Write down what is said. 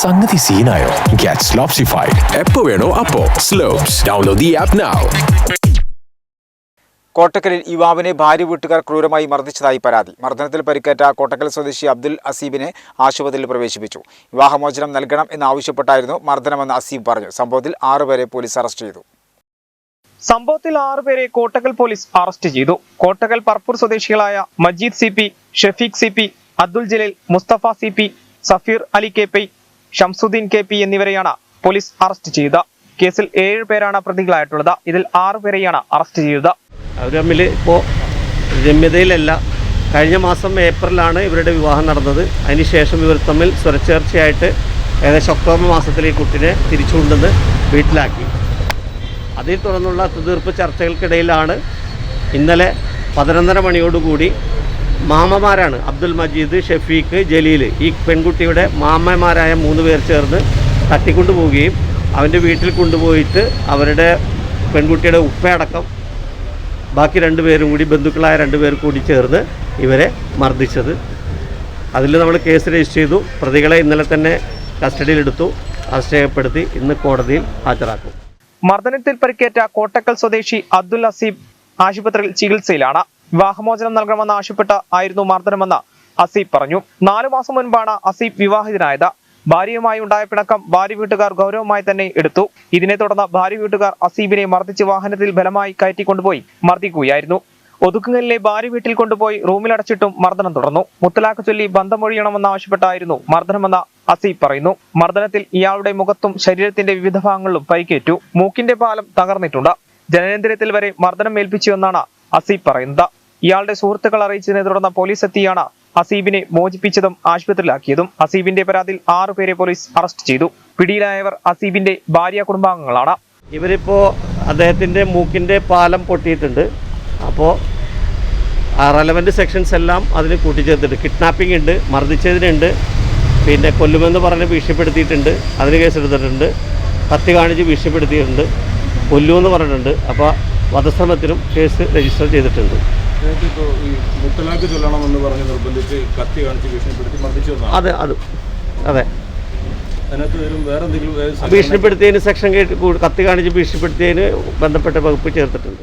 സംഗതി സീനായോ? ഗെറ്റ് സ്ലോപ്സിഫൈഡ് എപ്പോ വേണോ അപ്പോ. Slops download the app now കോട്ടക്കലിൽ യുവാവിനെ ഭാര്യ വീട്ടുകാർ ക്രൂരമായി മർദ്ദിച്ചതായി പരാതി. മർദ്ദനത്തിൽ പരിക്കേറ്റ കോട്ടക്കൽ സ്വദേശി അബ്ദുൽ അസീബിനെ ആശുപത്രിയിൽ പ്രവേശിപ്പിച്ചു. വിവാഹമോചനം നൽകണം എന്നാവശ്യപ്പെട്ടായിരുന്നു മർദ്ദനമെന്ന് അസീബ് പറഞ്ഞു. സംഭവത്തിൽ ആറുപേരെ പോലീസ് അറസ്റ്റ് ചെയ്തു. സംഭവത്തിൽ ആറുപേരെ കോട്ടക്കൽ പോലീസ് അറസ്റ്റ് ചെയ്തു. കോട്ടക്കൽ പർപ്പൂർ സ്വദേശികളായ Majeed C P Shafeeq C P Abdul Jaleel Mustafa C P Safeer Ali K P Shamsuddin K P എന്നിവരെയാണ് പോലീസ് അറസ്റ്റ് ചെയ്തത് കേസിൽ ഏഴ് പേരാണ് പ്രതികളായിട്ടുള്ളത്. ഇതിൽ ആറ് പേരെയാണ് അറസ്റ്റ് ചെയ്തത്. അവർ തമ്മിൽ ഇപ്പോൾ രമ്യതയിലല്ല. കഴിഞ്ഞ മാസം ഏപ്രിലാണ് ഇവരുടെ വിവാഹം നടന്നത്. അതിനുശേഷം ഇവർ തമ്മിൽ സ്വരച്ചേർച്ചയായിട്ട് ഏകദേശം ഒക്ടോബർ മാസത്തിൽ ഈ കുട്ടിനെ തിരിച്ചു കൊണ്ടുവന്ന് വീട്ടിലാക്കി. അതിൽ തുടർന്നുള്ള ഒത്തുതീർപ്പ് ചർച്ചകൾക്കിടയിലാണ് ഇന്നലെ പതിനൊന്നര മണിയോടുകൂടി മാമമാരാണ് അബ്ദുൽ മജീദ് ഷഫീഖ് ജലീൽ ഈ പെൺകുട്ടിയുടെ മാമമാരായ മൂന്ന് പേർ ചേർന്ന് തട്ടിക്കൊണ്ടു പോവുകയും അവന്റെ വീട്ടിൽ കൊണ്ടുപോയിട്ട് അവരുടെ പെൺകുട്ടിയുടെ ഉപ്പയടക്കം ബാക്കി രണ്ടുപേരും കൂടി ബന്ധുക്കളായ രണ്ടുപേർ കൂടി ചേർന്ന് ഇവരെ മർദ്ദിച്ചത്. അതിൽ നമ്മൾ കേസ് രജിസ്റ്റർ ചെയ്തു. പ്രതികളെ ഇന്നലെ തന്നെ കസ്റ്റഡിയിലെടുത്തു. അറസ്റ്റ് രേഖപ്പെടുത്തി ഇന്ന് കോടതിയിൽ ഹാജരാക്കും. മർദ്ദനത്തിൽ പരിക്കേറ്റ കോട്ടക്കൽ സ്വദേശി അബ്ദുൽ അസീബ് ആശുപത്രിയിൽ ചികിത്സയിലാണ്. വിവാഹമോചനം നൽകണമെന്ന് ആവശ്യപ്പെട്ട് ആയിരുന്നു മർദ്ദനമെന്ന് അസീബ് പറഞ്ഞു. നാലു മാസം മുൻപാണ് അസീബ് വിവാഹിതനായത്. ഭാര്യയുമായി ഉണ്ടായ പിണക്കം ഭാര്യ വീട്ടുകാർ ഗൗരവമായി തന്നെ എടുത്തു. ഇതിനെ തുടർന്ന് ഭാര്യ വീട്ടുകാർ അസീബിനെ മർദ്ദിച്ച് വാഹനത്തിൽ ബലമായി കയറ്റിക്കൊണ്ടുപോയി മർദ്ദിക്കുകയായിരുന്നു. ഒതുക്കുങ്ങലിലെ ഭാര്യ വീട്ടിൽ കൊണ്ടുപോയി റൂമിലടച്ചിട്ടും മർദ്ദനം തുടർന്നു. മുത്തലാഖ് ചൊല്ലി ബന്ധമൊഴിയണമെന്ന് ആവശ്യപ്പെട്ടായിരുന്നു മർദ്ദനമെന്ന് അസീബ് പറയുന്നു. മർദ്ദനത്തിൽ ഇയാളുടെ മുഖത്തും ശരീരത്തിന്റെ വിവിധ ഭാഗങ്ങളിലും പരിക്കേറ്റു. മൂക്കിന്റെ പാലം തകർന്നിട്ടുണ്ട്. ജനനേന്ദ്രിയത്തിൽ വരെ മർദ്ദനം ഏൽപ്പിച്ചുവെന്നാണ് അസീബ് പറയുന്നത്. ഇയാളുടെ സുഹൃത്തുക്കൾ അറിയിച്ചതിനെ തുടർന്ന് പോലീസ് എത്തിയാണ് അസീബിനെ മോചിപ്പിച്ചതും ആശുപത്രിയിലാക്കിയതും. അസീബിന്റെ പരാതിയിൽ ആറുപേരെ പോലീസ് അറസ്റ്റ് ചെയ്തു. പിടിയിലായവർ അസീബിന്റെ ഭാര്യ കുടുംബാംഗങ്ങളാണ്. ഇവരിപ്പോൾ അദ്ദേഹത്തിന്റെ മൂക്കിന്റെ പാലം പൊട്ടിയിട്ടുണ്ട്. അപ്പോൾ റെലവന്റ് സെക്ഷൻസ് എല്ലാം അതിന് കൂട്ടിച്ചേർത്തിട്ടുണ്ട്. കിഡ്നാപ്പിംഗ് ഉണ്ട് മർദ്ദിച്ചതിനുണ്ട് പിന്നെ കൊല്ലുമെന്ന് പറഞ്ഞ് ഭീഷണിപ്പെടുത്തിയിട്ടുണ്ട് അതിന് കേസെടുത്തിട്ടുണ്ട് കത്തി കാണിച്ച് ഭീഷണിപ്പെടുത്തിയിട്ടുണ്ട് കൊല്ലുമെന്ന് പറഞ്ഞിട്ടുണ്ട്. അപ്പോൾ വധശ്രമത്തിനും കേസ് രജിസ്റ്റർ ചെയ്തിട്ടുണ്ട്. ഇപ്പോൾ ഈ മുത്തലാഖ് ചൊല്ലണമെന്ന് പറഞ്ഞ് നിർബന്ധിച്ച് കത്തി കാണിച്ച് ഭീഷണിപ്പെടുത്തി മർദ്ദിച്ചു എന്നാണ്. അത് അത്. അതെ. അതിനകത്ത് വരും വേറെ എന്തെങ്കിലും ഭീഷണിപ്പെടുത്തിയതിന് സെക്ഷൻ കേട്ട് കത്തി കാണിച്ച് ഭീഷണിപ്പെടുത്തിയതിന് ബന്ധപ്പെട്ട വകുപ്പ് ചേർത്തിട്ടുണ്ട്.